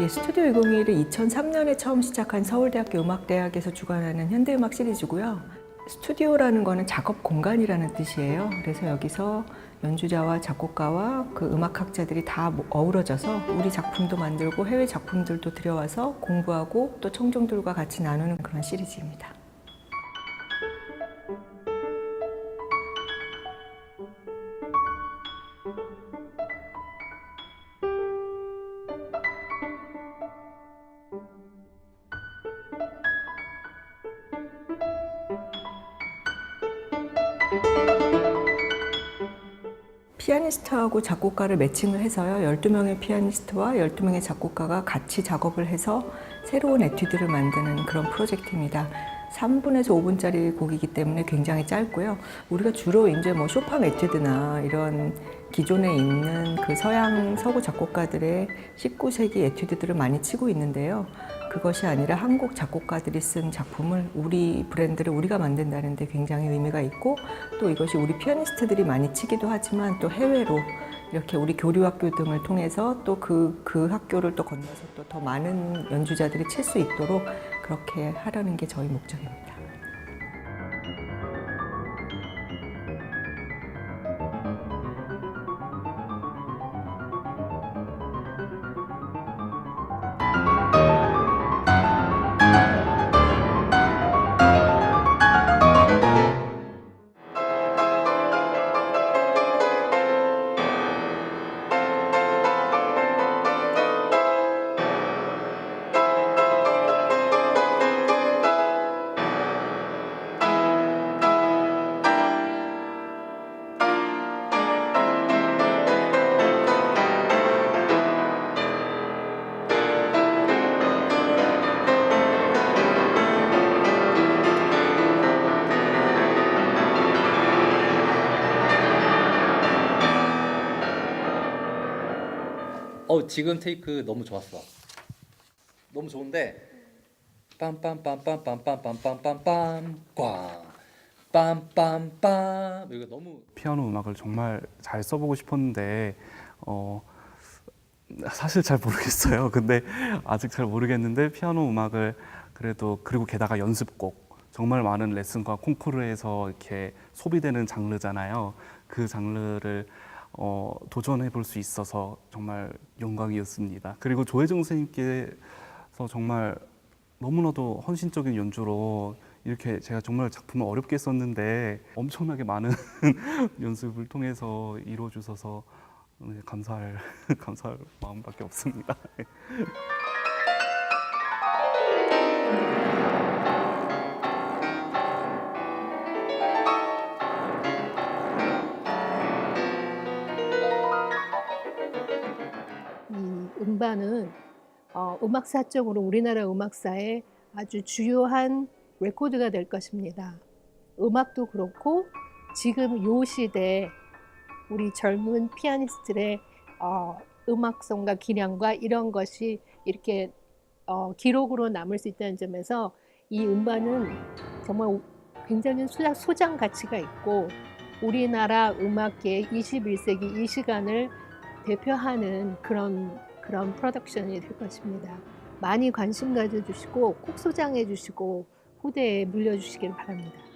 예, 스튜디오 201을 2003년에 처음 시작한 서울대학교 음악대학에서 주관하는 현대음악 시리즈고요. 스튜디오라는 거는 작업 공간이라는 뜻이에요. 그래서 여기서 연주자와 작곡가와 그 음악학자들이 다 모- 어우러져서 우리 작품도 만들고 해외 작품들도 들여와서 공부하고 또 청중들과 같이 나누는 그런 시리즈입니다. 피아니스트하고 작곡가를 매칭을 해서요. 12명의 피아니스트와 12명의 작곡가가 같이 작업을 해서 새로운 에튜드를 만드는 그런 프로젝트입니다. 3분에서 5분짜리 곡이기 때문에 굉장히 짧고요. 우리가 주로 이제 뭐 쇼팡 에튜드나 이런 기존에 있는 그 서양 서구 작곡가들의 19세기 에튜드들을 많이 치고 있는데요. 그것이 아니라 한국 작곡가들이 쓴 작품을 우리 브랜드를 우리가 만든다는 데 굉장히 의미가 있고 또 이것이 우리 피아니스트들이 많이 치기도 하지만 또 해외로 이렇게 우리 교류학교 등을 통해서 또 그 그 학교를 또 건너서 또 더 많은 연주자들이 칠 수 있도록 그렇게 하려는 게 저희 목적입니다. 어 지금 테이크 너무 좋았어. 너무 좋은데 빰빰빰빰빰빰빰빰빰빰 꽝 빰빰빰 이거 너무 피아노 음악을 정말 잘 써보고 싶었는데 어, 사실 잘 모르겠어요. 근데 아직 잘 모르겠는데 피아노 음악을 그래도 그리고 게다가 연습곡 정말 많은 레슨과 콩쿠르에서 이렇게 소비되는 장르잖아요. 그 장르를 어, 도전해 볼 수 있어서 정말 영광이었습니다. 그리고 조혜정 선생님께서 정말 너무나도 헌신적인 연주로 이렇게 제가 정말 작품을 어렵게 썼는데 엄청나게 많은 연습을 통해서 이루어 주셔서 네, 감사할 감사할 마음밖에 없습니다. 음반은 어, 음악사적으로 우리나라 음악사에 아주 주요한 레코드가 될 것입니다. 음악도 그렇고 지금 요 시대 우리 젊은 피아니스트의 어, 음악성과 기량과 이런 것이 이렇게 어, 기록으로 남을 수 있다는 점에서 이 음반은 정말 굉장히 소장, 가치가 있고 우리나라 음악계의 21세기 이 시간을 대표하는 그런 그런 프로덕션이 될 것입니다. 많이 관심 가져주시고 꼭 소장해 주시고 후대에 물려주시길 바랍니다.